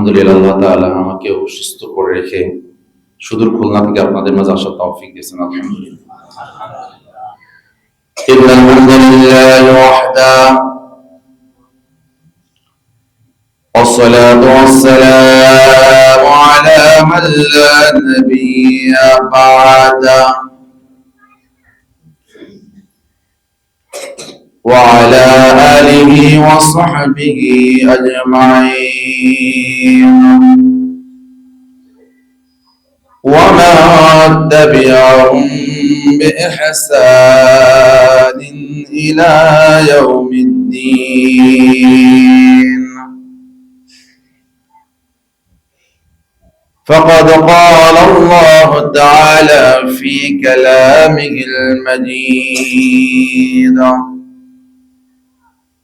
আলহামদুলিল্লাহ আল্লাহ তাআলা আমাকে সুস্থ করে রেখে সুদূর খুলনা থেকে আপনাদের মাঝে আসার তৌফিক দিয়েছেন আলহামদুলিল্লাহ إن الحمد لله وحده والصلاة والسلام على من لا نبي بعده وعلى آله وصحبه أجمعين. وما تبعهم بإحسان إلى يوم الدين. فقد قال الله تعالى في كلامه المجيد.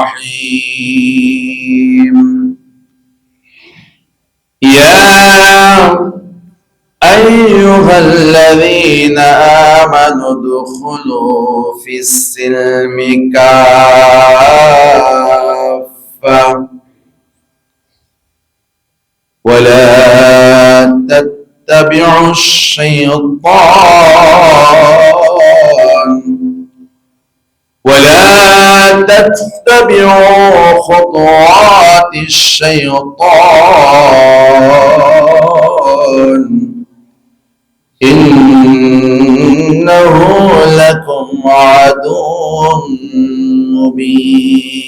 الرحيم. يا أيها الذين آمنوا ادخلوا في السلم كافة. ولا تتبعوا الشيطان. تتبعوا خطوات الشيطان. إنه لكم عدو مبين.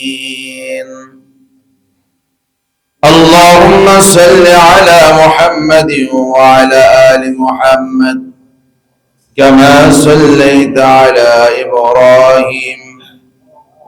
اللهم صل على محمد وعلى آل محمد كما صليت على إبراهيم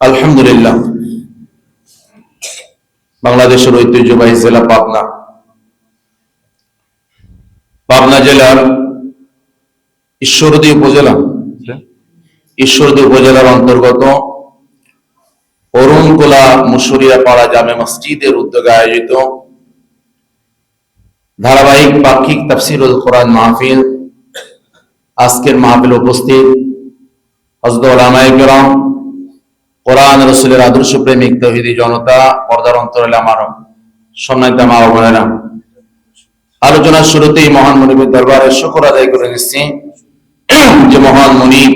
আলহামদুলিল্লাহ। বাংলাদেশের ঐতিহ্যবাহী জেলা পাবনা। পাবনা জেলার ঈশ্বরদী উপজেলা। ঈশ্বরদী উপজেলার অন্তর্গত অরুণকোলা মুসুরিয়া পাড়া জামে মসজিদের উদ্যোগে আয়োজিত ধারাবাহিক পাক্ষিক তাফসিরুল কোরআন মাহফিল। আজকের মাহফিল উপস্থিত ওলামাইকরাম কোরআন রসুলের আদর্শ প্রেমিক, তহিদি জনতা, পর্দার অন্তরালে আমার সম্মানিত মা বোনেরা, আলোচনার শুরুতেই মহান মনিবের দরবারে শুকর আদায় করে নিচ্ছি। যে মহান মনিব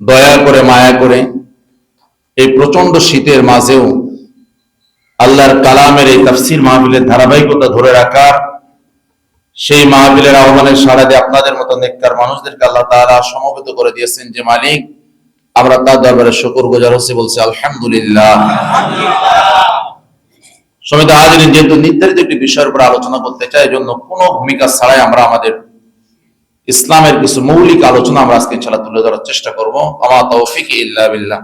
দয়া করে, মায়া করে এই প্রচণ্ড শীতের মাঝেও আল্লাহর কালামের এই তাফসির মাহফিলের ধারাবাহিকতা ধরে রাখার সেই মাহফিলের আহ্বানের সাড়া দিয়ে আপনাদের মতো নেককার মানুষদেরকে আল্লাহ তাআলা সমবেত করে দিয়েছেন যে, মালিক, আমরা তার দরবারে শুকর গুজার হচ্ছে, বলছি আলহামদুলিল্লাহ। সমিত হাজির যেহেতু নির্ধারিত একটি বিষয়ের উপর আলোচনা করতে চাই এই জন্য কোনো ভূমিকা ছাড়াই আমরা আমাদের ইসলামের কিছু মৌলিক আলোচনা আমরা আজকে ইনশাআল্লাহ তুলে ধরার চেষ্টা করব। আমার তৌফিক ইল্লা বিল্লাহ।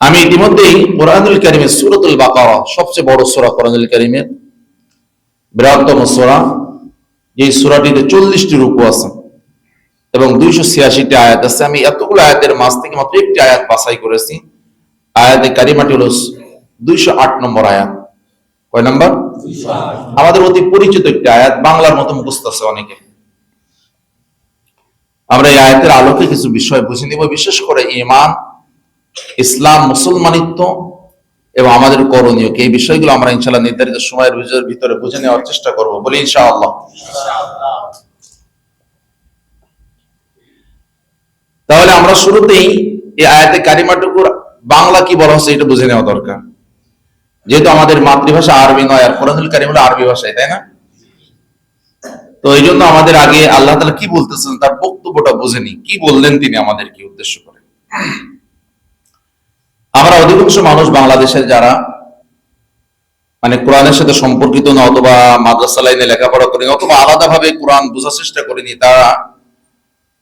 আমি ইতিমধ্যেই কোরআনুল কারিমের সূরাতুল বাকারা, সবচেয়ে বড় সূরা কোরআনুল কারিমের বৃহত্তম সূরা যে সূরাটিতে চল্লিশটি রূপ আছে এবং দুইশো ছিয়াশিটি আয়াত আছে। আমি এতগুলো আয়াতের মাঝ থেকে মাত্র একটি আয়াত বাছাই করেছি। আয়াতে কারিমাটি হলো দুইশো আট নম্বর আয়াত। কয় নম্বর? আমাদের অতি পরিচিত একটি আয়াত বাংলার মতো মুখস্থ আছে অনেকে। আমরা এই আয়াতের আলোকে কিছু বিষয় বুঝে নিব। বিশেষ করে ইমান ইসলাম মুসলমানিত্ব এবং আমাদের করণীয় কি? এই বিষয়গুলো আমরা ইনশাল্লাহ নির্ধারিত সময়ের ভিতর- বুঝে নেওয়ার চেষ্টা করব। বলি ইনশাআল্লাহ। তাহলে আমরা শুরুতেই এই আয়াতে কারিমাটুকুর বাংলা কি বলা হচ্ছে এটা বুঝে নেওয়া দরকার। যেহেতু আমাদের মাতৃভাষা আরবি নয়, আর কোরআনুল কারিম হলো আরবি ভাষায় তাই না? তো এই জন্য আমাদের আগে আল্লাহ তালা কি বলতেছেন তার বক্তব্যটা বুঝেনি কি বললেন তিনি আমাদের কি উদ্দেশ্য করে? আমরা অধিকাংশ মানুষ বাংলাদেশের যারা মানে কোরআনের সাথে সম্পর্কিত না, অথবা মাদ্রাসা লাইনে লেখাপড়া করেনি অথবা আলাদাভাবে কোরআন বোঝার চেষ্টা করেনি তারা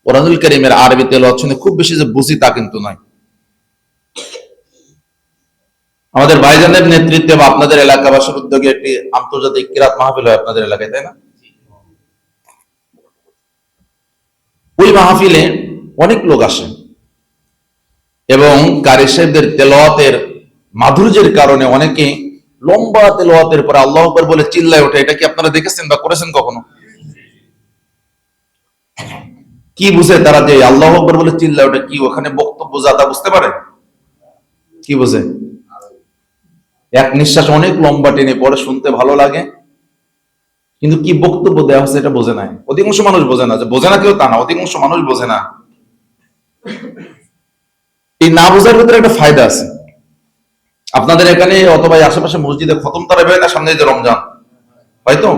কোরআনুল করিমের আরবি তেল শুনে খুব বেশি যে বুঝি তা কিন্তু নয়। আমাদের ভাইজানের নেতৃত্বে বা আপনাদের এলাকাবাসীর উদ্যোগে একটি আন্তর্জাতিক কিরাত মাহফিল হয় আপনাদের এলাকায়, তাই না? ওই মাহফিলে অনেক লোক আসে। এবং কারি তেলাওয়াতের মাধুর্যের কারণে অনেকে লম্বা তেলাওয়াতের পরে আল্লাহ বলে চিল্লায় ওঠে। এটা কি আপনারা দেখেছেন বা করেছেন কখনো? কি বুঝে তারা যে আল্লাহ আকবার বলে চিল্লায় ওঠে? কি ওখানে বক্তব্য জাদা বুঝতে পারে? কি বুঝে? এক নিঃশ্বাস অনেক লম্বা টেনে পরে শুনতে ভালো লাগে। কিন্তু কি বক্তব্য দেওয়া হচ্ছে এটা বোঝে না অধিকাংশ মানুষ বোঝে না। যে বোঝে না কেউ তা না, অধিকাংশ মানুষ বোঝে না। এই না বোঝার ভিতরে একটা ফায়দা আছে। আপনাদের এখানে অথবা আশেপাশে মসজিদে খতম তারা হয় না সামনে যে রমজান। হয়তো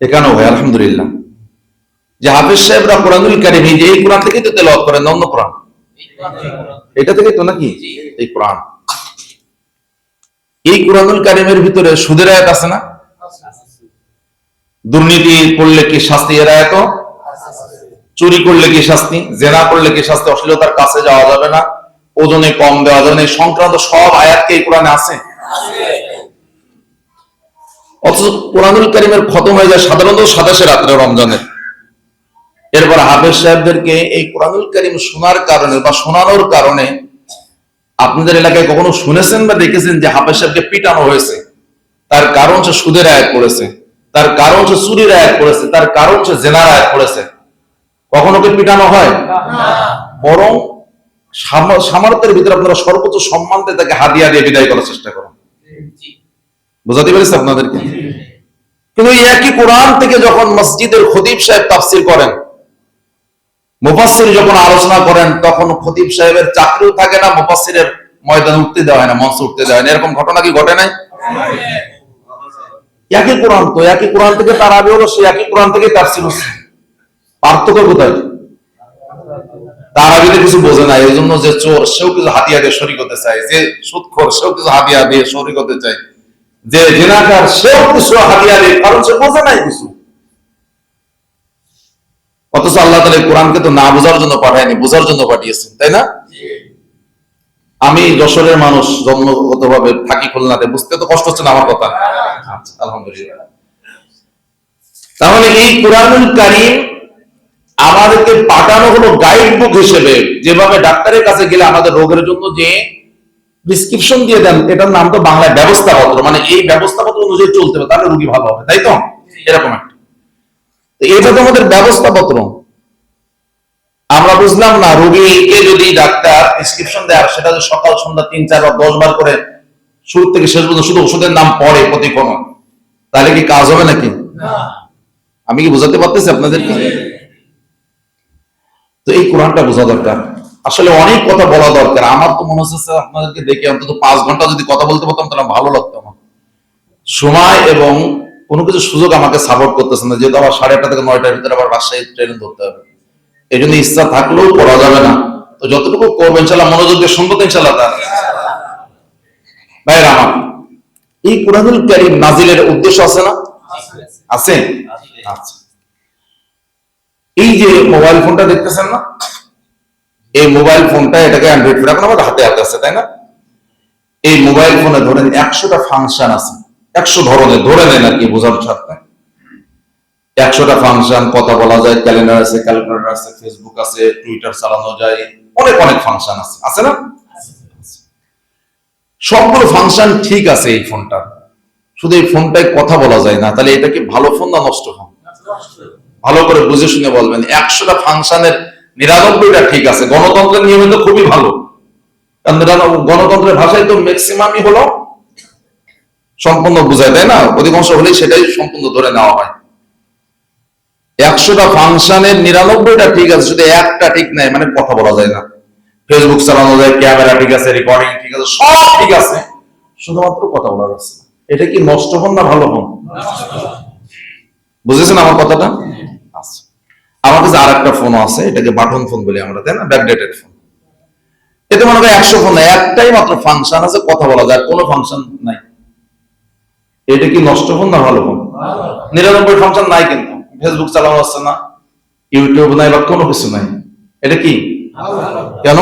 এখানেও হয় আলহামদুলিল্লাহ। যে হাফিজ সাহেবরা কোরআনুল কারিম এই যে এই কোরআন থেকেই তো তেলাওয়াত করেন অন্য কোরআন? এটা থেকে তো নাকি? এই কোরআন। এই কোরআনুল কারিমের ভিতরে সুদের আয়াত আছে না? দুর্নীতি করলে কি শাস্তি এর আয়াত? চুরি করলে কি শাস্তি? জেনা করলে কি শাস্তি? অশ্লীলতার কাছে যাওয়া যাবে না। ওজনে কম দেওয়া যাবে না। এই সংক্রান্ত সব আয়াতকে এই কোরআনে আছে? অথচ কোরআনুল কারিমের খতম হয়ে যায় সাধারণত সাতাশে রাত্রে রমজানের এরপর হাফেজ সাহেবদেরকে এই কোরআনুল কারিম শোনার কারণে বা শোনানোর কারণে আপনাদের এলাকায় কখনো শুনেছেন বা দেখেছেন যে হাফেজ সাহেবকে পিটানো হয়েছে? তার কারণ সে সুদের আয়াত করেছে তার কারণ সে চুরির আয়াত করেছে তার কারণ সে জেনার আয়াত করেছে কখনো কি পিটানো হয়? বরং সামর্থ্যের ভিতরে আপনারা সর্বোচ্চ সম্মান দিয়ে তাকে হাদিয়া দিয়ে বিদায় করার চেষ্টা করুন। বুঝাতে পেরেছি আপনাদেরকে? কিন্তু একই কোরআন থেকে যখন মসজিদের খতিব সাহেব তাফসির করেন মুফাসসির যখন আলোচনা করেন তখন খতিব সাহেবের চাকরিও থাকে না মুফাসসিরের ময়দান উঠতে দেওয়া হয় না মঞ্চে উঠতে দেওয়া হয় না। এরকম ঘটনা কি ঘটে নাই? একই কোরআন তো একই কোরআন থেকে তার আগে হলো সে একই কোরআন থেকে তাফসির হচ্ছে পার্থক্য কোথায়? তার আগে কিছু বোঝে না এই জন্য যে চোর সেও কিছু হাতিয়া দিয়ে শরিক হতে চায় যে সুৎখোর সেও কিছু হাতিয়া দিয়ে শরিক হতে চায়। যে জেনাকার সেও কিছু হাতিয়া দিয়ে কারণ সে বোঝে নাই কিছু। অথচ আল্লাহ তালা কোরআনকে তো না বোঝার জন্য পাঠায়নি বোঝার জন্য পাঠিয়েছেন তাই না? আমি যশোরের মানুষ জন্মগত ভাবে থাকি খুলনাতে বুঝতে তো কষ্ট হচ্ছে না আমার কথা। আচ্ছা, আলহামদুলিল্লাহ। তাহলে এই কোরআনুল কারিম আমাদেরকে পাঠানো হলো গাইড বুক হিসেবে। যেভাবে ডাক্তারের কাছে গেলে আমাদের রোগের জন্য যে প্রেসক্রিপশন দিয়ে দেন এটার নাম তো বাংলায় ব্যবস্থাপত্র। মানে এই ব্যবস্থাপত্র অনুযায়ী চলতে হবে তাহলে রোগী ভালো হবে তাই তো? এরকম একটা। এটা তো আমাদের ব্যবস্থাপত্র। আমরা বুঝলাম না রোগীকে যদি ডাক্তার প্রেসক্রিপশন দেয় আর সেটা সকাল সন্ধ্যা তিন চার বার দশ বার করে শুরু থেকে শেষ পর্যন্ত শুধু ওষুধের নাম পড়ে প্রতিক্ষণ তাহলে কি কাজ হবে নাকি? আমি কি বোঝাতে পারতেছি আপনাদেরকে? তো এই কোরআনটা বোঝা দরকার। আসলে অনেক কথা বলা দরকার। আমার তো মনে হচ্ছে আপনাদেরকে দেখে অন্তত পাঁচ ঘণ্টা যদি কথা বলতে পারতাম তাহলে ভালো লাগতো আমার। সময় এবং কোনো কিছু সুযোগ আমাকে সাপোর্ট করতেছে না। যেহেতু আবার সাড়ে আটটা থেকে নয়টার ভিতরে আবার বাসায় ট্রেন ধরতে হবে। এই জন্য ইচ্ছা থাকলেও করা যাবে না। তো যতটুকু করব ইনশাল্লাহ মনোযোগ দিয়ে শুনব তো ইনশাল্লাহ তার। ভাইয়ের আমার এই কোরআনুল কারিম নাজিলের উদ্দেশ্য আছে না? আছে। আচ্ছা। এই যে মোবাইল ফোনটা দেখতেছেন না? এই মোবাইল ফোনটা এটাকে অ্যান্ড্রয়েড ফোন এখন আমাদের হাতে হাতে আছে, তাই না? এই মোবাইল ফোনে ধরেন একশোটা ফাংশন আছে। একশো ধরনের, ধরে নেন আর কি, বোঝার সাথে একশোটা ফাংশন কথা বলা যায় ক্যালেন্ডার আছে ক্যালকুলেটর আছে ফেসবুক আছে টুইটার চালানো যায়, অনেক অনেক ফাংশন আছে। আছে না? সবগুলো ফাংশন ঠিক আছে এই ফোনটা শুধু এই ফোনটায় কথা বলা যায় না, তাহলে এটা কি ভালো ফোন না নষ্ট ফোন ভালো করে বুঝে শুনে বলবেন। একশোটা ফাংশনের নিরানব্বইটা ঠিক আছে। গণতন্ত্রের নিয়মে তো খুবই ভালো। গণতন্ত্রের ভাষায় তো ম্যাক্সিমামই হলো সম্পূর্ণ বোঝায়, তাই না? অধিকাংশ হলেই সেটাই সম্পূর্ণ ধরে নেওয়া হয়। একশোটা ফাংশনের নিরানব্বইটা ঠিক আছে, শুধু একটা ঠিক নাই মানে কথা বলা যায় না। ফেসবুক চালানো যায়, ক্যামেরা ঠিক আছে রেকর্ডিং ঠিক আছে, সব ঠিক আছে, শুধুমাত্র কথা বলা আছে। এটা কি নষ্ট হন না ভালো হন? বুঝেছেন আমার কথাটা? আমার কাছে আর একটা ফোন আছে, এটাকে বাটন ফোন বলি আমরা, তাই না? ব্যাকডেটেড ফোন এতে মনে হয় একশো ফোন একটাই মাত্র ফাংশন আছে, কথা বলা যায় কোনো ফাংশন নাই। এটা কি নষ্ট ফোন না ভালো ফোন নিরানব্বই ফাংশন নাই কিন্তু। ফেসবুক চালানো যাচ্ছে না ইউটিউব নাই, বা কোনো কিছু নাই। এটা কি? কেন?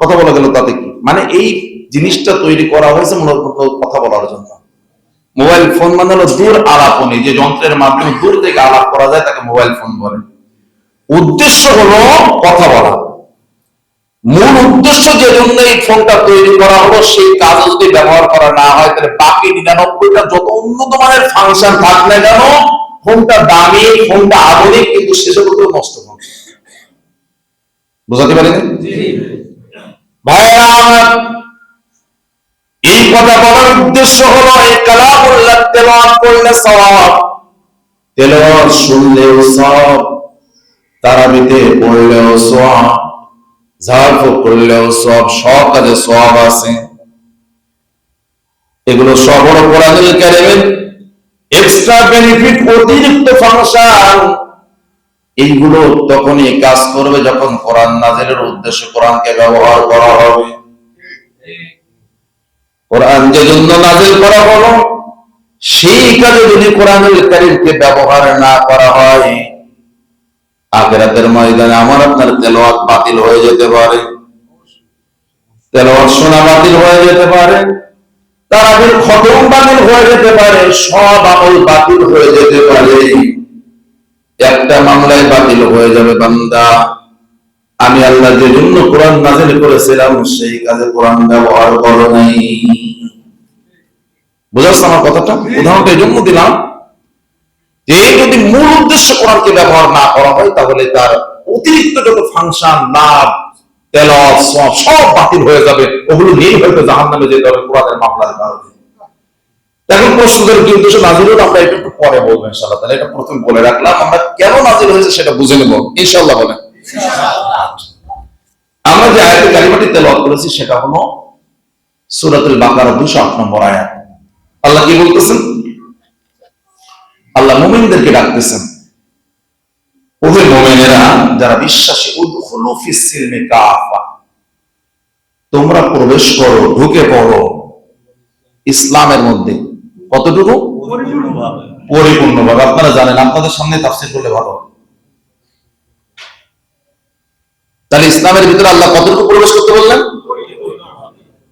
কথা বলা গেল তাতে কি? মানে এই জিনিসটা তৈরি করা হয়েছে মূলত কথা বলার জন্য। মোবাইল ফোন মানে হলো দূর আলাপনি যে যন্ত্রের মাধ্যমে দূর থেকে আলাপ করা যায় তাকে মোবাইল ফোন বলে। উদ্দেশ্য হলো কথা বলা। মূল উদ্দেশ্য যে জন্য এই ফোনটা তৈরি করা হলো সেই কাজ যদি ব্যবহার করা না হয় তাহলে বাকি নিরানব্বইটা যত উন্নত মানের ফাংশন থাক না কেন ফোনটা দামি ফোনটা আধুনিক কিন্তু সেসব নষ্ট হবে। বুঝাতে পারি ভাইরা আমার এই কথা বলার উদ্দেশ্য হলো, এই কালামুল্লাহ তেলাওয়াত করলে সওয়াব। তেলাওয়াত শুনলেও সওয়াব, তারাবিতে পড়লেও সওয়াব করলেও সব সব কাজে আছে। এগুলো সব এক্সট্রা বেনিফিট অতিরিক্ত ফাংশন। এইগুলো তখনই কাজ করবে যখন কোরআন নাজিলের উদ্দেশ্যে কোরআনকে ব্যবহার করা হবে। কোরআন যে জন্য নাজিল করা হলো, সেই কাজে যদি কোরআনুল কারিমকে ব্যবহার না করা হয়, আখেরাতের ময়দানে আমার আপনার তেলাওয়াত বাতিল হয়ে যেতে পারে। তেলাওয়াত শোনা বাতিল হয়ে যেতে পারে। তারাবির খতম বাতিল হয়ে যেতে পারে, সব আমল বাতিল হয়ে যেতে পারে। একটা মামলায় বাতিল হয়ে যাবে বান্দা। আমি আল্লাহ যে জন্য কোরআন নাজিল করেছিলাম, সেই কাজে কোরআন ব্যবহার করো নাই। বুঝাচ্ছ আমার কথাটা? উদাহরণটা এই জন্য দিলাম যে যদি মূল উদ্দেশ্য কোরআনকে ব্যবহার না করা হয়, তাহলে তার অতিরিক্ত যত ফাংশন, লাভ, তেলাওয়াত সব বাতিল হয়ে যাবে, ওগুলো নিয়েই হয়তো জাহান নামে যেতে হবে কোরআনের এখন প্রশ্নদের কি উদ্দেশ্য নাজিল হলো? আমরা এটা একটু পরে বলব ইনশাআল্লাহ। তাহলে এটা প্রথম বলে রাখলাম, আমরা কেন নাজিল হয়েছে সেটা বুঝে নেব। ইনশাআল্লাহ বলেন। আমরা যে আয়াতের কালিমাটি তেলাওয়াত করেছি, সেটা হলো সূরাতুল বাকারা 208 নম্বর আয়াত। আল্লাহ কি বলতেছেন? আল্লাহ মোমেনদেরকে ডাকতেছেন। ওহে মোমেনেরা, যারা বিশ্বাসী, উদখুলু ফিস তোমরা প্রবেশ করো, ঢুকে পড়ো। ইসলামের মধ্যে কতটুকু? পরিপূর্ণভাবে। আপনারা জানেন, আপনাদের সামনে তাফসীর করলে ভালো হবে। তাহলে ইসলামের ভিতরে আল্লাহ কতটুকু প্রবেশ করতে বললেন?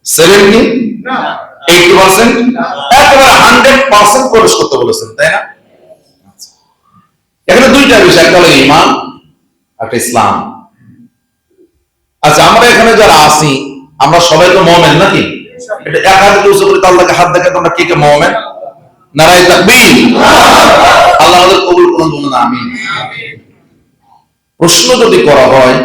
সেভেন্টি এইটি পার্সেন্ট একেবারে হান্ড্রেড পার্সেন্ট প্রবেশ করতে বলেছেন তাই না? এখানে দুইটা বিষয় একটা হলো ইমান একটা ইসলাম। আচ্ছা আমরা এখানে যারা আছি আমরা সবাই তো মোমেন নাকি? এটা এক হাতে উঁচু করে আল্লাহকে হাত দেখে তোমরা কে কে মোমেন? নারাই তাকবীর। আল্লাহ আমাদের কবুল করুন বলুন আমিন। প্রশ্ন যদি করা হয়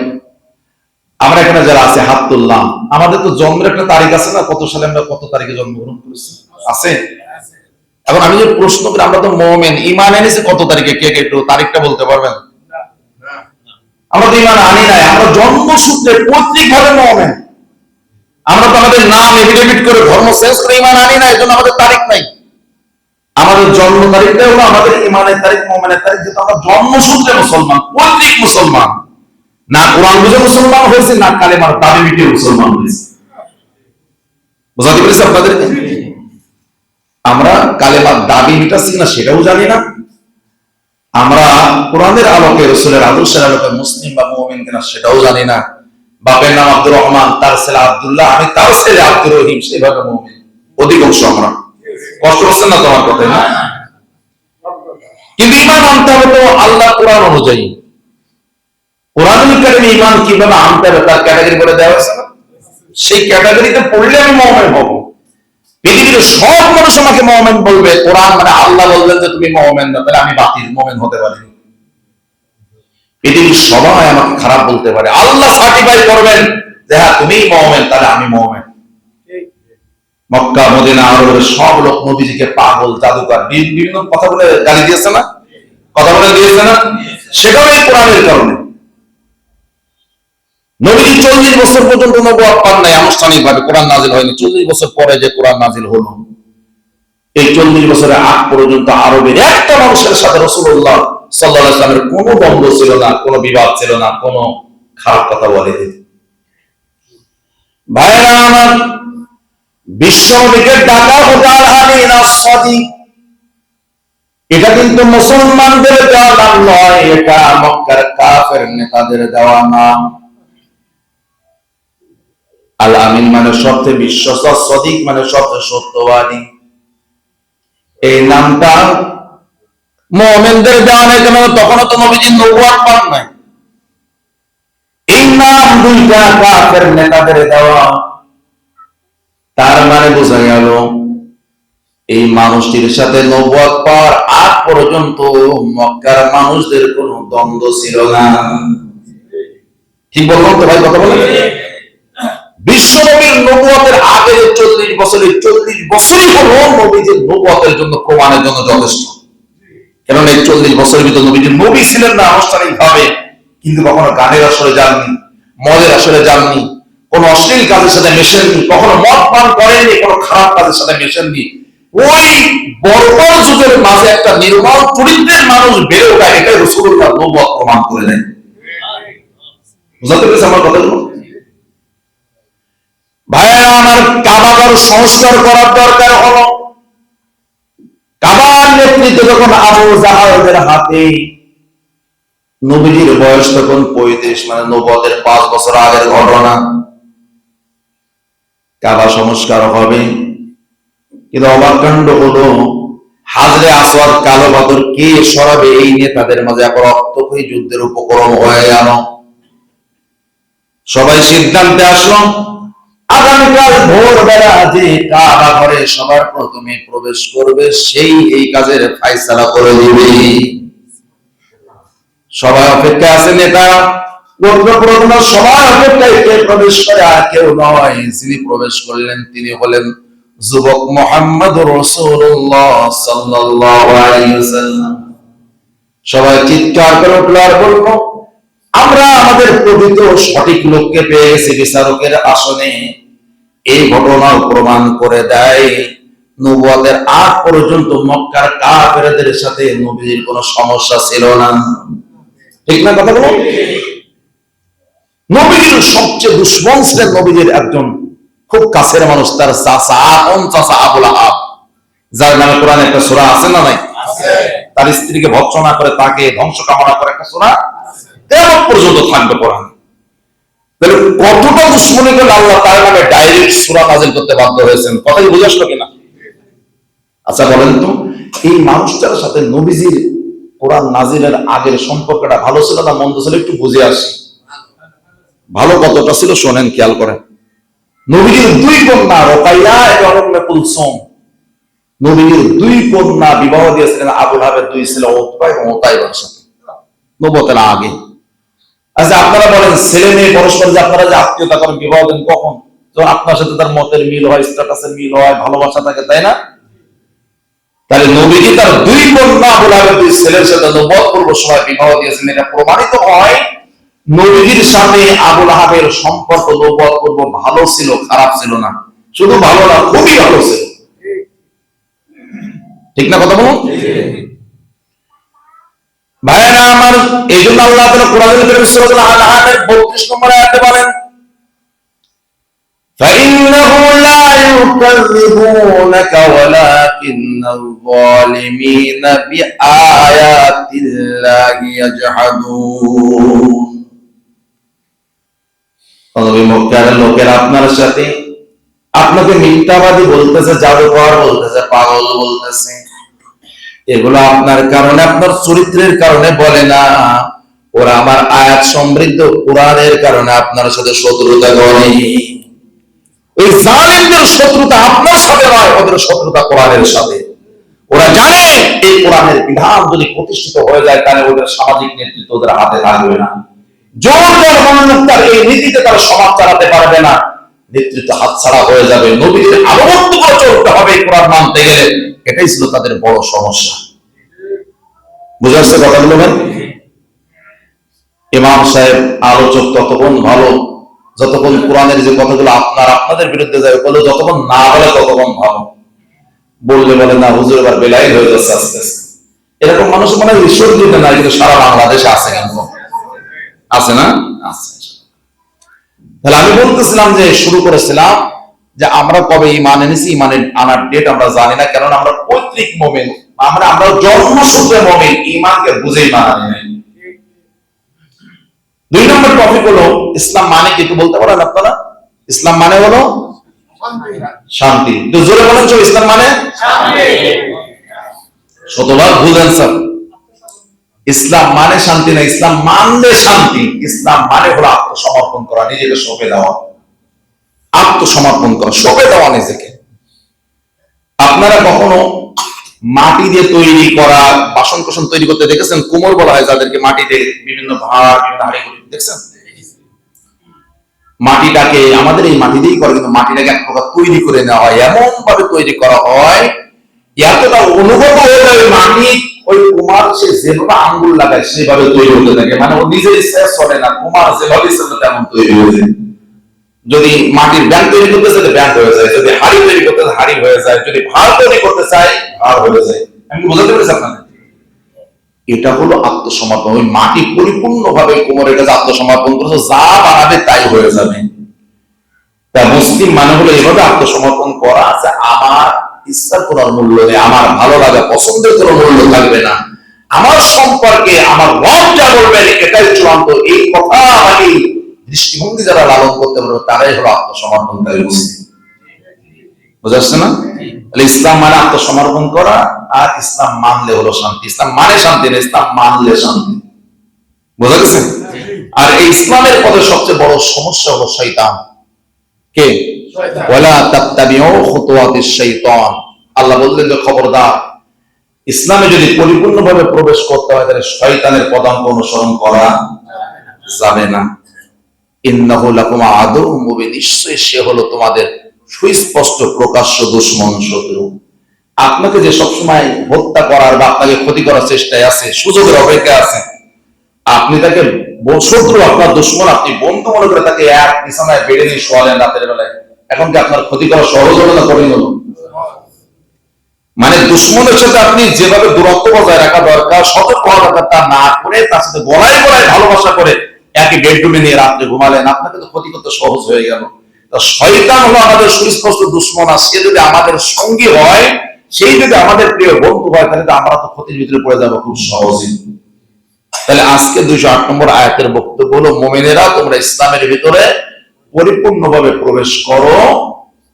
আমরা এখানে যারা আছে হাত তুললাম আমাদের তো জন্মের একটা তারিখ আছে না? কত সালে আমরা কত তারিখে জন্মগ্রহণ করেছি? আছে? এখন আমি যে প্রশ্ন করি, আমরা তো মোমেন ইমান এনেছি কত তারিখে? কে কে একটু তারিখটা বলতে পারবেন? আমরা তো ইমান আনি নাই, আমরা জন্মসূত্রে পৈতৃক ভাবে মোমেন। আমরা তো আমাদের নাম এফিডেভিট করে ধর্ম শেষ করে ইমান আনি না এজন্য আমাদের তারিখ নাই। আমাদের জন্ম তারিখটা হলো আমাদের ইমানের তারিখ, মোমেনের তারিখ, যেহেতু আমরা জন্মসূত্রে মুসলমান, পৈতৃক মুসলমান। না কোরআন বুঝে মুসলমান হয়েছে, না কালেমার দাবি মিটে মুসলমান হয়েছে। বোঝাতে পেরেছি আমরা কালেমার দাবি মিটাচ্ছি না সেটাও জানি না। আমরা কোরআনের আলোকে, রসুলের আদর্শের আলোকে মুসলিম বা মুমিন কিনা সেটাও জানি না। বাপের নাম আব্দুর রহমান, তার ছেলে আব্দুল্লাহ, আমি তার ছেলে আব্দুর রহিম, সেভাবে অধিকাংশ আমরা। কষ্ট হচ্ছে না তোমার কথা না? কিন্তু ইমান আনতে হবে তো আল্লাহ কোরআন অনুযায়ী। কোরআনুল কারিমে ইমান ক্যাটাগরি বলে দেওয়া না সেই পড়লে আমি সব মানুষ আমাকে বলবে। কোরআন মানে আল্লাহ তুমি খারাপ বলতে পারে। আল্লাহ সার্টিফাই করবেন যে হ্যাঁ তুমি মোমেন, তাহলে আমি মোমেন। মক্কা, মদিনা, আরবের সব লোক নবীজিকে পাগল, জাদুকর, বিভিন্ন কথা বলে গালি দিয়েছে না? কথা বলে দিয়েছে না? সেটাও এই কোরআনের কারণে। নবীজি চল্লিশ বছর পর্যন্ত নবুয়াদ পান নাই? আনুষ্ঠানিক ভাবে কোরআন নাজিল হয়নি। চল্লিশ বছর পরে যে কোরআন নাজিল হলো, এই চল্লিশ বছরের আগ পর্যন্ত আরবের একটা মানুষের সাথে রসুল্লাহ সাল্লাহ ইসলামের কোনো দ্বন্দ্ব ছিল না, কোনো বিবাদ ছিল না, কোনো খারাপ কথা বলে ভাইরা আমার বিশ্বনবীকে ডাকা হোদার আলী না এটা কিন্তু মুসলমানদের দেওয়া নাম নয়, এটা মক্কার কাফের নেতাদের দেওয়া নাম। আল আমিন মানে সবচেয়ে বিশ্বস্ত, সদিক মানে সবচেয়ে সত্যবাদী। এই নামটা মোমেনদের দেওয়া নাই কেন তখনও তো নবীজি নবুয়াত পান নাই। এই নাম দুইটা কাফের নেতাদের দেওয়া। তার মানে বোঝা গেল, এই মানুষটির সাথে নবুয়াত পাওয়ার আগ পর্যন্ত মক্কার মানুষদের কোনো দ্বন্দ্ব ছিল না। ঠিক বললাম তো ভাই কথা বলেন? বিশ্বনবীর আগে চল্লিশ বছরের চল্লিশ বছরই হলো নবুয়াতের জন্য প্রমাণের জন্য যথেষ্ট। এই চল্লিশ বছরের ভিতর নবী ছিলেন না আনুষ্ঠানিক ভাবে কিন্তু কখনো গানের আসরে যাননি, মদের আসরে যাননি, কোন অশ্লীল কাজের সাথে মেশেননি, কখনো মদ পান কোনো খারাপ কাজের সাথে মেশেননি। ওই বর্বর যুগের মাঝে একটা নির্মল চরিত্রের মানুষ বেড়ে এটাই রসুল্লাহ নবুয়াত প্রমাণ করে দেয়। বুঝতে পেরেছে আমার কথাগুলো? ভাইয়েরা, আমার কাবাগর সংস্কার করার দরকার হলো। কাবার নেতৃত্বে যখন আবু জাহাজের হাতে নবীজির বয়স তখন পঁয়ত্রিশ মানে নবদের পাঁচ বছর আগের ঘটনা। কাবা সংস্কার হবে। কিন্তু অবাকাণ্ড হলো, হাজরে আসওয়াদ কালো বাদর কে সরাবে এই নিয়ে তাদের মাঝে এখন রক্তক্ষয়ী যুদ্ধের উপকরণ হয়ে গেল সবাই সিদ্ধান্তে আসলো আগামীকাল ভোরবেলা যে কাবা ঘরে সবার প্রথমে প্রবেশ করবে, সেই এই কাজের ফাইসালা করে দিবে। সবাই অপেক্ষা আছে নেতা। সবাই অপেক্ষায় কে প্রবেশ করে আর কেউ নয়। যিনি প্রবেশ করলেন, তিনি হলেন যুবক মোহাম্মদ রসুল্লাহ সাল্লাল্লাহু আলাইহি ওয়াসাল্লাম। সবাই চিৎকার করে আর বলব, আমরা আমাদের প্রকৃত সঠিক লোককে পেয়ে গেছি বিচারকের আসনে। এই ঘটনা প্রমাণ করে দেয় নবুয়াদের আগ পর্যন্ত মক্কার কাফেরদের সাথে নবীর কোনো সমস্যা ছিল না। ঠিক না কথা বলো? নবীর সবচেয়ে দুশ্মন ছিলেন নবীর একজন খুব কাছের মানুষ তার চাচা আপন চাচা আবুল আহাব যার নামে কোরআনে একটা সূরা আছে না নাই? তার স্ত্রীকে ভৎসনা করে তাকে ধ্বংস কামনা করে একটা সূরা কেমন পর্যন্ত থাকবে কোরআন। কতটা দুশ্মনী করলে আল্লাহ তার নামে ডাইরেক্ট সুরা করতে বাধ্য হয়েছেন? কথাই বুঝে আসলো কিনা? আচ্ছা বলেন তো, এই মানুষটার সাথে নবীজির কোরআন আগের সম্পর্কটা ভালো ছিল না মন্দ ছিল? একটু বুঝে আসি। ভালো কতটা ছিল শোনেন, খেয়াল করেন। নবীজির দুই কন্যা রকাইয়া এবং কুলসুম। নবীজির দুই কন্যা বিবাহ দিয়েছিলেন আবুল হাবের দুই ছিল ওতবা এবং ওতাইবার সাথে। নবতের আগে। আচ্ছা আপনারা বলেন, ছেলে মেয়ে পরস্পর যে আপনারা যে আত্মীয়তা করেন, বিবাহ দেন কখন? যখন আপনার সাথে তার মতের মিল হয়, স্ট্যাটাসের মিল হয়, ভালোবাসা থাকে, তাই না? তাহলে নবীজি তার দুই কন্যা বলে দুই ছেলের সাথে নবত পূর্ব সময় বিবাহ দিয়েছেন, এটা প্রমাণিত হয়। নবীজির সাথে আবুল আহাবের সম্পর্ক নবত পূর্ব ভালো ছিল, খারাপ ছিল না। শুধু ভালো না, খুবই ভালো ছিল। ঠিক না কথা বলুন? ভাইরা আমার এই জন্য আল্লাহ তাআলা কোরআনের ভিতরে সূরা আল-আনআমের 32 নম্বর আয়াতে বলেন فإنه لا يكذبونك ولكن الظالمين بآيات الله يجحدون নবী মক্কার লোকেরা আপনার সাথে আপনাকে মিথ্যাবাদী বলতেছে জাদুকর বলতেছে পাগল বলতেছে এগুলো আপনার কারণে, আপনার চরিত্রের কারণে বলে না। ওরা আমার আয়াত সমৃদ্ধ, কোরআনের কারণে আপনার সাথে শত্রুতা করে। ওই জালিমদের শত্রুতা আপনার সাথে নয়, ওদের শত্রুতা কোরআনের সাথে। ওরা জানে এই কোরআনের বিধান যদি প্রতিষ্ঠিত হয়ে যায়, তাহলে ওদের সামাজিক নেতৃত্ব ওদের হাতে থাকবে না। জোর জোর তার এই নীতিতে তারা সমাজ চালাতে পারবে না। নেতৃত্ব হাতছাড়া হয়ে যাবে। নবীদের করে চলতে হবে কোরআন মানতে গেলে। এটাই ছিল তাদের বড় সমস্যা। বুঝে আসছে কথাগুলো ভাই? ইমাম সাহেব আলোচক ততক্ষণ ভালো, যতক্ষণ কোরআনের যে কথাগুলো আপনার আপনাদের বিরুদ্ধে যাবে বলে যতক্ষণ না বলে ততক্ষণ ভালো। বললে বলে, না, হুজুর, এবার বেলাই হয়ে যাচ্ছে আস্তে আস্তে। এরকম মানুষ মানে ঈশ্বর দিতে না, কিন্তু সারা বাংলাদেশে আছে কিন্তু আছে না? আছে। তাহলে আমি বলতেছিলাম যে শুরু করেছিলাম যে আমরা কবে ইমান এনেছি ইমানের আনার ডেট আমরা জানি না কারণ আমরা পৈতৃক মোমেন। আমরা আমরা জন্মসূত্রে মোমেন ইমানকে বুঝেই মানি নাই। দুই নম্বর টপিক হলো ইসলাম মানে কি বলতে পারেন আপনারা? ইসলাম মানে হলো শান্তি। তো জোরে বলেন ইসলাম মানে? শতবার ভুল অ্যান্সার ইসলাম মানে শান্তি না ইসলাম মানলে শান্তি। ইসলাম মানে হলো আত্মসমর্পণ করা নিজেকে সঁপে দেওয়া। আত্মসমর্পণ করা, সঁপে দেওয়া নিজেকে। আপনারা কখনো মাটি দিয়ে তৈরি করা বাসন কোসন তৈরি করতে দেখেছেন? কুমোর বলা হয় যাদেরকে মাটি দিয়ে বিভিন্ন ভাড় দেখছেন? মাটিটাকে আমাদের এই মাটি দিয়েই করে, কিন্তু মাটিটাকে এক প্রকার তৈরি করে নেওয়া হয় এমন ভাবে তৈরি করা হয়, এতটা অনুভব হয়ে যাবে মাটি, ওই কুমার সে যেভাবে আঙ্গুল লাগায় সেভাবে তৈরি হতে থাকে। মানে ও নিজের ইচ্ছায় চলে না, কুমার যেভাবে তেমন তৈরি হয়ে যায়। যদি মাটির ব্যাংক তৈরি করতে চাই ব্যাংক হয়ে যায়। যদি হাড়ি তৈরি করতে চায়, হাড়ি হয়ে যায়। যদি ভাড় তৈরি করতে চাই ভাড় হয়ে যায়। আমি বোঝাতে পেরেছি আপনাদের। এটা হলো আত্মসমর্পণ। ওই মাটি পরিপূর্ণভাবে কোমরের কাছে আত্মসমর্পণ করেছে যা বানাবে তাই হয়ে যাবে। তা মুসলিম মানে হলো এভাবে আত্মসমর্পণ করা যে আমার ইচ্ছার কোনো মূল্য নেই আমার ভালো লাগা পছন্দের কোনো মূল্য থাকবে না। আমার সম্পর্কে আমার রব যা বলবেন এটাই চূড়ান্ত। এই কথা আমাকে দৃষ্টিভঙ্গি যারা লালন করতে পারবে তারাই হলো আত্মসমর্পণকারী মুসলিম বোঝা না? তাহলে ইসলাম মানে আত্মসমর্পণ করা আর ইসলাম মানলে হলো শান্তি। ইসলাম মানে শান্তি না ইসলাম মানলে শান্তি। বোঝা গেছে? আর এই ইসলামের পথে সবচেয়ে বড় সমস্যা হলো কে? ওয়ালা তাত্তাবিউ খুতুওয়াতিশ শাইতান আল্লাহ বললেন যে খবরদার ইসলামে যদি পরিপূর্ণভাবে প্রবেশ করতে হয় তাহলে শয়তানের পদাঙ্ক অনুসরণ করা যাবে না। শত্রু। আপনাকে যে সবসময় হত্যা করার বা আপনাকে ক্ষতি করার চেষ্টায় আছে, সুযোগের অপেক্ষা আছে, আপনি তাকে শত্রু, আপনার দুশ্মন, আপনি বন্ধু মনে করে তাকে এক বেড়ে নিয়ে শোয়ালেন রাতের বেলায়। এখন কি আপনার ক্ষতি করা মানে দুশ্মনের সাথে আপনি যেভাবে দূরত্ব বজায় রাখা দরকার, সতর্ক হওয়া দরকার তা না করে, তার সাথে গলায় গলায় ভালোবাসা করে একই বেডরুমে নিয়ে রাত্রে ঘুমালেন। আপনাকে তো ক্ষতি করতে সহজ হয়ে গেল। শয়তান হলো আমাদের সুস্পষ্ট দুশ্মন। আর সে যদি আমাদের সঙ্গী হয়, সেই যদি আমাদের প্রিয় বন্ধু হয়, তাহলে আমরা তো ক্ষতির ভিতরে পড়ে যাব খুব সহজেই। তাহলে আজকে দুইশো আট নম্বর আয়াতের বক্তব্য হলো, মোমেনেরা, তোমরা ইসলামের ভিতরে পরিপূর্ণভাবে প্রবেশ করো,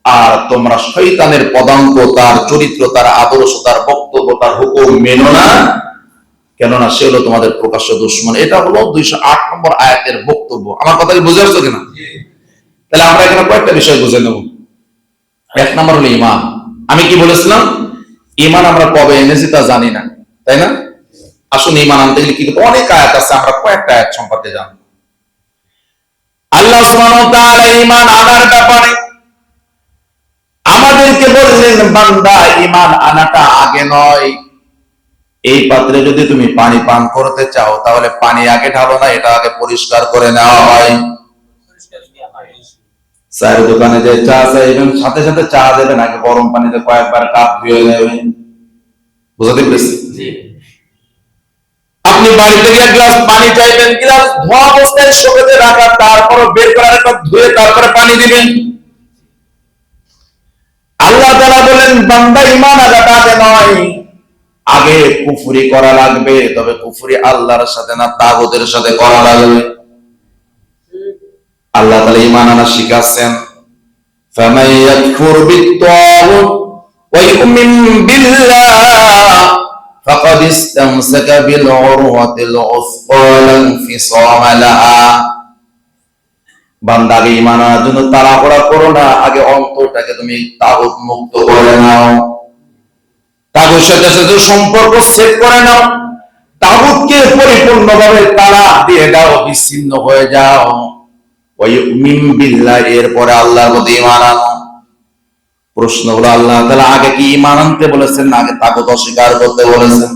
আর তোমরা শৈতানের পদাঙ্ক, তার চরিত্র, তার আদর্শ, তার বক্তব্য, তার হুকুম মেনো না। কেননা সে হলো তোমাদের প্রকাশ্য দুশ্মন। এটা হলো দুইশো আট নম্বর আয়াতের বক্তব্য। আমার কথা বুঝে আসছো কিনা? তাহলে আমরা এখানে কয়েকটা বিষয় বুঝে নেব। এক নম্বর হলো ইমান আমি কি বলেছিলাম? ইমান আমরা কবে এনেছি তা জানি না, তাই না? আসুন ইমান আনতে গেলে কি করতে হবে? অনেক আয়াত আছে, আমরা কয়েকটা আয়াত সম্পর্কে জানব। আল্লাহ সুবহানাহু আনার ব্যাপারে আমাদেরকে বললেন, বান্দা, ঈমান আনাটা আগে নয়। এই পাত্রে যদি তুমি পানি পান করতে চাও তাহলে পানি আগে ঢালো না এটা আগে পরিষ্কার করে নেওয়া হয়। চায়ের দোকানে যে চা চাইবেন সাথে সাথে চা দেবেন আগে গরম পানিতে কয়েকবার কাপ ধুয়ে নেবেন। বুঝতে পেরেছি? আপনি বাড়িতে গিয়ে গ্লাস পানি চাইবেন গ্লাস ধোয়া অবস্থায় শোকেতে রাখা তারপর বের করার পর ধুয়ে তারপরে পানি দিবেন। আল্লাহ তাআলা বলেন বান্দা ঈমান আগাটা আগে নয়। আগে কুফরি করা লাগবে তবে কুফরি আল্লাহর সাথে না তাগুতের সাথে করা লাগবে আল্লাহ তাআলা ঈমান আনা শিখাচ্ছেন ফামান ইয়াকফুর বিত-তাগুত ওয়া ইউমিন বিল্লাহ فقد استمسك بالعروة العثقى لا انفصام لها বান্দা আগে ইমান আনার জন্য তাড়াহুড়া করো না আগে অন্তরটাকে তুমি তাগুত মুক্ত করে নাও তাগুর সাথে সাথে সম্পর্ক সেট করে নাও। তাগুতকে পরিপূর্ণভাবে দিয়ে দাও, বিচ্ছিন্ন হয়ে যাও। এরপরে আল্লাহর ইমান আনো। প্রশ্ন হলো আল্লাহ আগে কি ইমান আনতে বলেছেন, আগে তাগুত অস্বীকার করতে বলেছেন?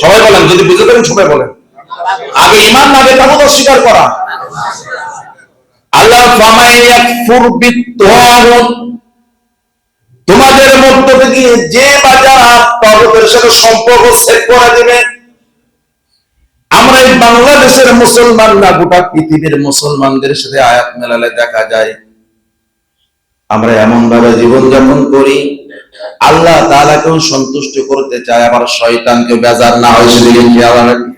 সবাই বলেন, যদি বুঝে থাকেন সবাই বলেন। আগে ইমান আগে তাগুত অস্বীকার করা। আল্লাহ ফামাই ইয়াকফুর বিত্তাগুত। তোমাদের মধ্য থেকে যে বাজার তাগুতের সাথে সম্পর্ক সেট করে দেবে, আমরা এই বাংলাদেশের মুসলমান না, গোটা পৃথিবীর মুসলমানদের সাথে আয়াত মেলালে দেখা যায়। আমরা এমন ভাবে জীবনযাপন করি, আল্লাহ তাআলাকেও সন্তুষ্ট করতে চায়, আবার শয়তানকে বেজার না হয় সেদিকে খেয়াল রাখি।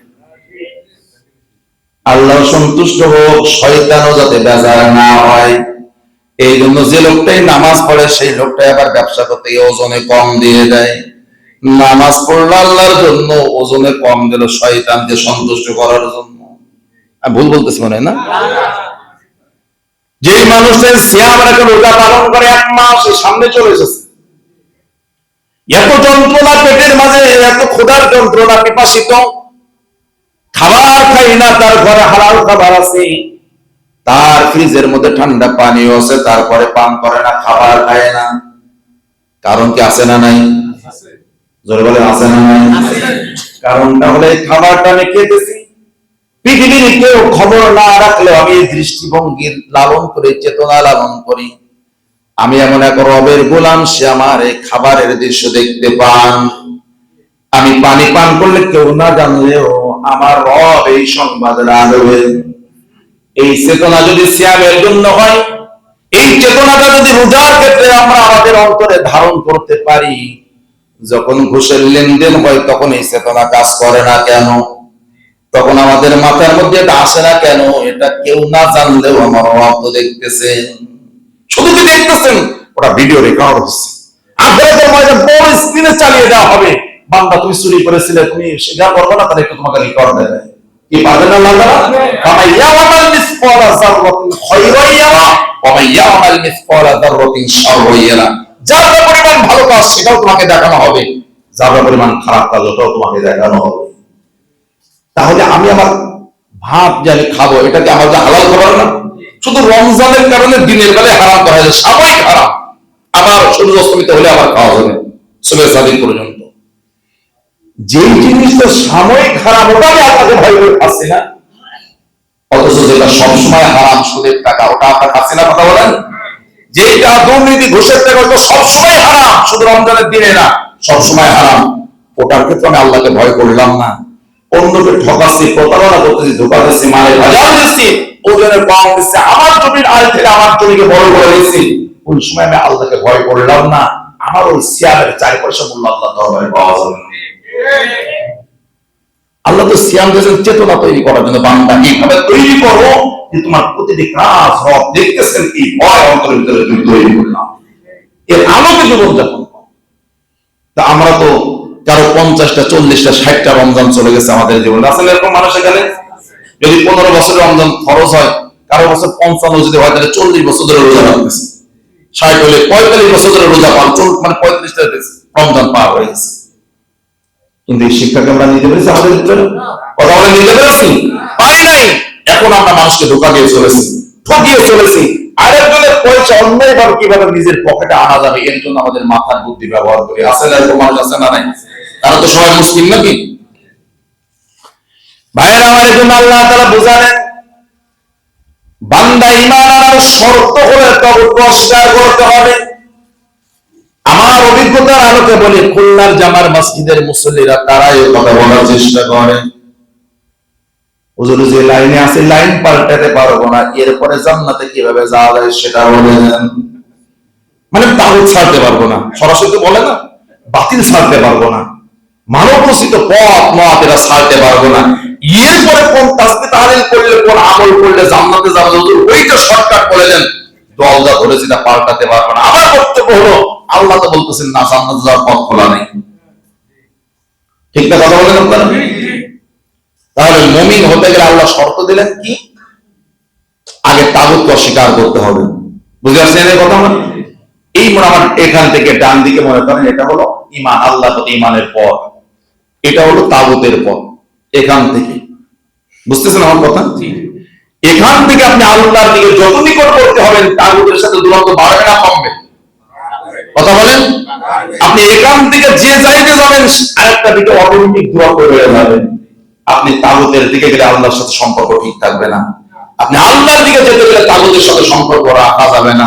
আল্লাহ সন্তুষ্ট হোক, শয়তানও যাতে বেজার না হয়। এই জন্য যে লোকটাই নামাজ পড়ে, সেই লোকটাই আবার ব্যবসা করতে ওজনে কম দিয়ে দেয়। নামাজ পড়ল আল্লাহর জন্য, ওজনে কম দিল শয়তানকে সন্তুষ্ট করার জন্য। ভুল বলতেছি মনে না? যে মানুষের সিয়াম রেখে রোজা পালন করে, এক মাস সামনে চলে এসেছে। এত যন্ত্রণা পেটের মাঝে, এত ক্ষুধার যন্ত্রণা, পিপাসিত। খাবার খাই না, তার ঘরে হালাল খাবার আছে। তার ফ্রিজের মধ্যে ঠান্ডা পানিও আছে তারপরে পান করে না খাবার খায় না। কারণ কি আছে না নাই? জোরে বলে আছে না নাই? কারণটা হলে খাবারটা আমি খেতেছি। পৃথিবীর কেউ খবর না রাখলেও আমি দৃষ্টিভঙ্গির লালন করে চেতনা লালন করি। আমি এমন এক রবের গোলাম সে আমার এই খাবারের দৃশ্য দেখতে পান। আমি পানি পান করলে কেউ না জানলেও আমার রব এই সংবাদ রাখবে এই চেতনা যদি সিয়ামের জন্য হয় এই চেতনাটা যদি রোজার ক্ষেত্রে আমরা আমাদের অন্তরে ধারণ করতে পারি যখন ঘুষের লেনদেন হয় তখন এই চেতনা কাজ করে না কেন? তখন আমাদের মাথার মধ্যে এটা আসে না কেন? এটা কেউ না জানলেও আমার রব তো দেখতেছে। শুধু কি দেখতেছেন? ওটা ভিডিও রেকর্ড হচ্ছে। আখেরাতের ময়দান বড় স্ক্রিনে চালিয়ে দেওয়া হবে? বান্দা তুমি চুরি করেছিলে তুমি স্বীকার করবে না তাহলে একটু তোমাকে রেকর্ড কি পারবেন না আল্লাহ পরিমাণ ভালো কাজ, সেটাও তোমাকে দেখানো হবে। যার পরিমাণ খারাপ কাজ, ওটাও তোমাকে দেখানো হবে। তাহলে আমি আমার ভাত যে আমি খাব আমার হালাল না? শুধু রমজানের কারণে দিনের বেলায় হারাম করা সাময়িক হারাম। আবার সূর্য হলে আবার খাওয়া যাবে সুবে সাদিন পর্যন্ত। যেই জিনিসটা সাময়িক হারাম ওটা আপনাকে ভয় করে খাচ্ছি না। অথচ যেটা সবসময় হারাম, সুদের টাকা, ওটা আপনার খাচ্ছি না কথা বলেন? যেটা দুর্নীতি, ঘুষের টাকা সবসময় হারাম, শুধু রমজানের দিনে না, সবসময় হারাম। ওটার ক্ষেত্রে আমি আল্লাহকে ভয় করলাম না। অন্যকে ঠকাচ্ছি, প্রতারণা করতেছি ধোকা দিচ্ছি দিচ্ছি ওজনের আমার জমির আয় থেকে আমার জমিকে বড় করে দিচ্ছি। ওই সময় আমি আল্লাহকে ভয় করলাম না। আমার ওই সিয়ামের চার পয়সা আল্লাহ দরবারে পাওয়া যাবে না। আল্লাহ তো সিয়াম দিয়েছেন, চেতনা তৈরি করার জন্য বান্দা এইভাবে তৈরি করো যে তোমার প্রতিটি কাজ রব দেখতেছেন কি ভয় অন্তরের ভিতরে তুমি তৈরি করলাম এর আলোকে জীবনযাপন করো। তা আমরা তো কারও পঞ্চাশটা, চল্লিশটা, ষাটটা রমজান চলে গেছে আমাদের জীবনে। আসলে এরকম মানুষ এখানে? যদি পনেরো বছরের রমজান খরচ হয়, কারও বছর পঞ্চান্ন যদি হয়, তাহলে চল্লিশ বছর ধরে রোজা রাখতেছে ষাট হলে পঁয়তাল্লিশ বছর ধরে রোজা পান মানে পঁয়ত্রিশটা রমজান পার হয়ে গেছে। কিন্তু এই শিক্ষাকে আমরা নিতে পেরেছি আমাদের ভিতরে। কথা বলে নিতে পেরেছি? পারি নাই। এখন আমরা মানুষকে ধোকা দিয়ে চলেছি, ঠকিয়ে চলেছি। আরেকজনের পয়সা কীভাবে নিজের পকেটে আনা যাবে, এর জন্য আমাদের মাথার বুদ্ধি ব্যবহার করি। আছে না মানুষ আছে না নাই? তারা তো সবাই মুসলিম নাকি? ভাইয়েরা, আমার আল্লাহ তারা বোঝালেন, বান্দা ইমান শর্ত হলে তবে অস্বীকার করতে হবে। আমার অভিজ্ঞতার আলোকে বলি খুলনার জামার মসজিদের মুসল্লিরা তারাই কথা বলার চেষ্টা করে। হুজুর যে লাইনে আছে লাইন পাল্টাতে পারব না এরপরে জান্নাতে কীভাবে যাওয়া যায় সেটা বলে মানে তাও ছাড়তে পারব না। সরাসরি বলে না বাতিল ছাড়তে পারব না। মানব রচিত পথ মত এরা ছাড়তে পারব না। এরপরে কোন তাসবি তাহলিল করলে কোন আমল করলে জান্নাতে যাবে হুজুর ওইটা শর্টকাট বলে দেন। দলদা ধরেছি তা পাল্টাতে পারব না। আমার বক্তব্য হলো আল্লাহ তো বলতেছেন না জান্নাতে যাওয়ার পথ খোলা নেই। ঠিক না কথা বলেন আপনারা? তাহলে মমিন হতে গেলে আল্লাহ শর্ত দিলেন কি? আগে তাগুতকে অস্বীকার করতে হবে। বুঝতে পারছেন এই কথা আমার? এই মনে আমার এখান থেকে ডান দিকে মনে করেন এটা হলো ইমান আল্লাহ প্রতি ইমানের পথ। এটা হলো তাগুতের পথ এখান থেকে। বুঝতেছেন আমার কথা? এখান থেকে আপনি আল্লাহর দিকে যত নিকট করতে হবেন তাগুতের সাথে দূরত্ব বাড়বে না কমবে কথা বলেন? আপনি এখান থেকে যে জায়গায় যাবেন, আরেকটা দিকে অটোমেটিক দোয়া করে যাবেন আপনি তাগুতের দিকে গেলে আল্লাহর সাথে সম্পর্ক ঠিক থাকবে না। আপনি আল্লাহর দিকে যেতে গেলে তাগুতের সাথে সম্পর্ক রাখা যাবে না।